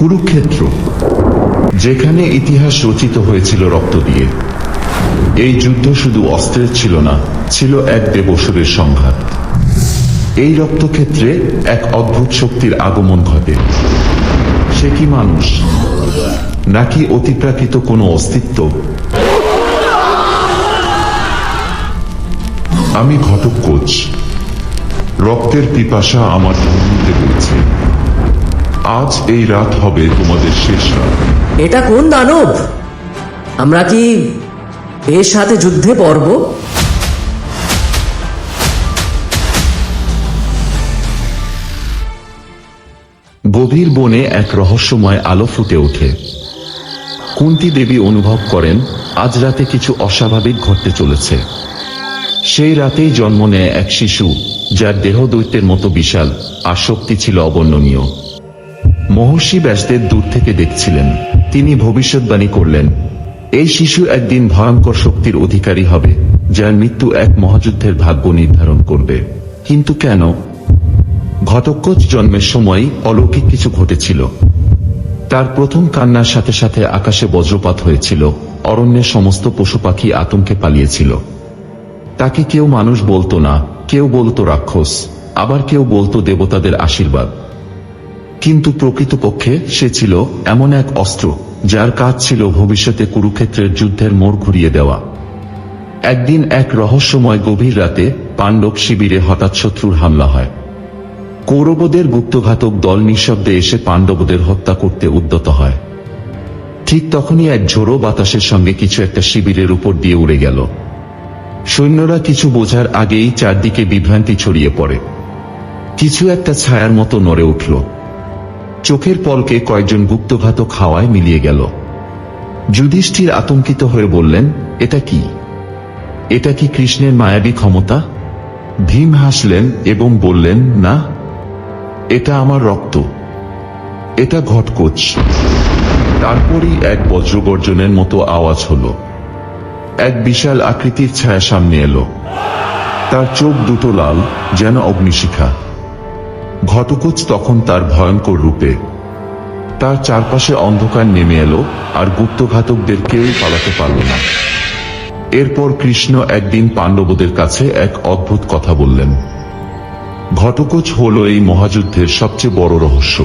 কুরুক্ষেত্র, যেখানে ইতিহাস রচিত হয়েছিল রক্ত দিয়ে। এই যুদ্ধ শুধু অস্ত্রের ছিল না, ছিল এক দেবসুরের সংঘাত। এই রক্তক্ষেত্রে এক অদ্ভুত শক্তির আগমন ঘটে। সে কি মানুষ? নাকি অতিপ্রাকৃত কোনো অস্তিত্ব? আমি ঘটক কোচ। রক্তের পিপাসা আমার ধমনীতে রয়েছে। আজ এই রাত হবে তোমাদের শেষ রাত। এটা কোন দানব? আমরা কি এর সাথে যুদ্ধে পড়ব? গভীর বনে এক রহস্যময় আলো ফুটে ওঠে। কুন্তি দেবী অনুভব করেন আজ রাতে কিছু অস্বাভাবিক ঘটতে চলেছে। সেই রাতেই জন্ম নেয় এক শিশু যার দেহ দৈত্যের মতো বিশাল আর শক্তি ছিল অবর্ণনীয়। মহর্ষি ব্যাসদেব দূর থেকে দেখছিলেন। তিনি ভবিষ্যৎবাণী করলেন, এই শিশু একদিন ভয়ঙ্কর শক্তির অধিকারী হবে, যার মৃত্যু এক মহাযুদ্ধের ভাগ্য নির্ধারণ করবে। কিন্তু কেন? ঘটকোচ জন্মের সময় অলৌকিক কিছু ঘটেছিল। তার প্রথম কান্নার সাথে সাথে আকাশে বজ্রপাত হয়েছিল, অরণ্যের সমস্ত পশু পাখি আতঙ্কে পালিয়েছিল। তাকে কেউ মানুষ বলতো না, কেউ বলতো রাক্ষস, আবার কেউ বলতো দেবতাদের আশীর্বাদ। কিন্তু প্রকৃতপক্ষে সে ছিল এমন এক অস্ত্র, যার কাজ ছিল ভবিষ্যতে কুরুক্ষেত্রের যুদ্ধের মোড় ঘুরিয়ে দেওয়া। একদিন এক রহস্যময় গভীর রাতে পাণ্ডব শিবিরে হঠাৎ শত্রুর হামলা হয়। কৌরবদের গুপ্তঘাতক দল নিঃশব্দে এসে পাণ্ডবদের হত্যা করতে উদ্যত হয়। ঠিক তখনই এক ঝোড়ো বাতাসের সঙ্গে কিছু একটা শিবিরের উপর দিয়ে উড়ে গেল। সৈন্যরা কিছু বোঝার আগেই চারদিকে বিভ্রান্তি ছড়িয়ে পড়ে। কিছু একটা ছায়ার মতো নড়ে উঠল। চোখের পলকে কয়েকজন গুপ্তঘাতক হাওয়ায় মিলিয়ে গেল। যুধিষ্ঠির আতঙ্কিত হয়ে বললেন, এটা কি? এটা কি কৃষ্ণের মায়াবী ক্ষমতা? ভীম হাসলেন এবং বললেন, না, এটা আমার রক্ত। এটা ঘটকোচ। তারপরই এক বজ্রগর্জনের মতো আওয়াজ হলো। এক বিশাল আকৃতির ছায়া সামনে এলো। তার চোখ দুটো লাল, যেন অগ্নিশিখা। ঘটকোচ তখন তার ভয়ঙ্কর রূপে। তার চারপাশে অন্ধকার নেমে এলো, আর গুপ্তঘাতকদের কেউই পালাতে পারল না। এরপর কৃষ্ণ একদিন পাণ্ডবদের কাছে এক অদ্ভুত কথা বললেন। ঘটকোচ হল এই মহাযুদ্ধের সবচেয়ে বড় রহস্য।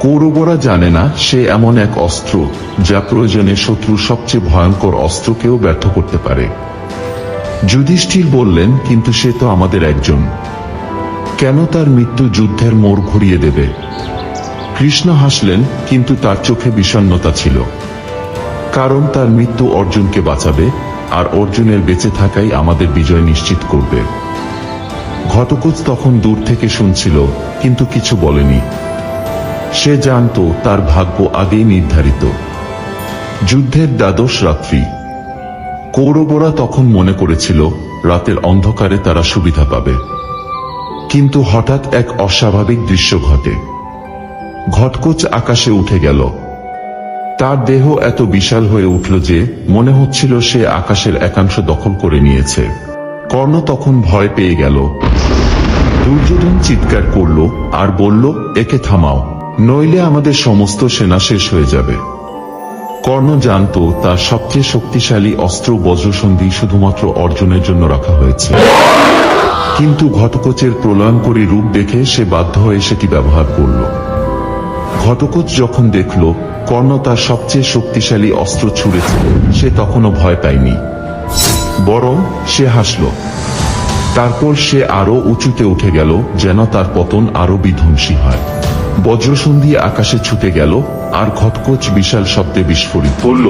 কৌরবরা জানে না সে এমন এক অস্ত্র যা প্রয়োজনে শত্রুর সবচেয়ে ভয়ঙ্কর অস্ত্রকেও ব্যর্থ করতে পারে। যুধিষ্ঠির বললেন, কিন্তু সে তো আমাদের একজন। কেন তার মৃত্যু যুদ্ধের মোড় ঘুরিয়ে দেবে? কৃষ্ণ হাসলেন, কিন্তু তার চোখে বিষণ্ণতা ছিল। কারণ তার মৃত্যু অর্জুনকে বাঁচাবে, আর অর্জুনের বেঁচে থাকাই আমাদের বিজয় নিশ্চিত করবে। ঘটকোচ তখন দূর থেকে শুনছিল, কিন্তু কিছু বলেনি। সে জানত তার ভাগ্য আগেই নির্ধারিত। যুদ্ধের দ্বাদশ রাত্রি। কৌরবরা তখন মনে করেছিল, রাতের অন্ধকারে তারা সুবিধা পাবে। কিন্তু হঠাৎ এক অস্বাভাবিক দৃশ্য ঘটে। ঘটকোচ আকাশে উঠে গেল। তার দেহ এত বিশাল হয়ে উঠল যে মনে হচ্ছিল সে আকাশের একাংশ দখল করে নিয়েছে। কর্ণ তখন ভয় পেয়ে গেল। দুর্যোধন চিৎকার করল আর বলল, একে থামাও, নইলে আমাদের সমস্ত সেনা শেষ হয়ে যাবে। কর্ণ জানত তার সবচেয়ে শক্তিশালী অস্ত্র বজ্রসন্ধি শুধুমাত্র অর্জনের জন্য রাখা হয়েছে। কিন্তু ঘটকোচের প্রলয়ঙ্করী রূপ দেখে সে বাধ্য হয়ে সেটি ব্যবহার করল। ঘটকোচ যখন দেখল, কর্ণ তার সবচেয়ে শক্তিশালী অস্ত্র ছুঁড়েছে, সে তখনও ভয় পায়নি। বরং সে হাসল। তারপর সে আরও উঁচুতে উঠে গেল, যেন তার পতন আরও বিধ্বংসী হয়। বজ্রসন্ধি আকাশে ছুটে গেল, আর ঘটকোচ বিশাল শব্দে বিস্ফোরিত। পড়ল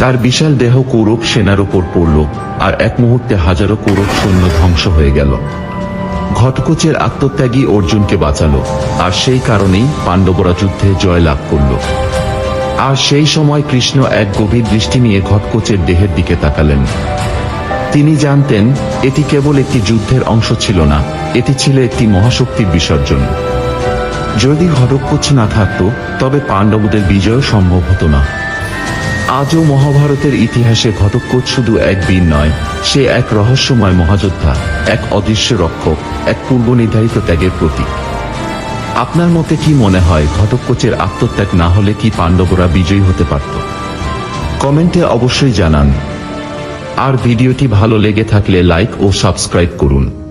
তার বিশাল দেহ কৌরব সেনার ওপর পড়ল, আর এক মুহূর্তে হাজারো কৌরব সৈন্য ধ্বংস হয়ে গেল। ঘটকোচের আত্মত্যাগী অর্জুনকে বাঁচালো, আর সেই কারণেই পাণ্ডবরা যুদ্ধে জয় লাভ করল। আর সেই সময় কৃষ্ণ এক গভীর দৃষ্টি নিয়ে ঘটকোচের দেহের দিকে তাকালেন। তিনি জানতেন, এটি কেবল একটি যুদ্ধের অংশ ছিল না, এটি ছিল একটি মহাশক্তির বিসর্জন। যদি ঘটকোচ না থাকত, তবে পাণ্ডবদের বিজয় সম্ভব হতো না। আজও মহাভারতের ইতিহাসে ঘটকোচ শুধু এক বীর নয়, সে এক রহস্যময় মহাযোদ্ধা, এক অদৃশ্য রক্ষক, এক পূর্ব নির্ধারিত ত্যাগের প্রতীক। আপনার মতে কি মনে হয় ঘটকোচের আত্মত্যাগ না হলে কি পাণ্ডবরা বিজয়ী হতে পারত? কমেন্টে অবশ্যই জানান। আর ভিডিওটি ভালো লেগে থাকলে লাইক ও সাবস্ক্রাইব করুন।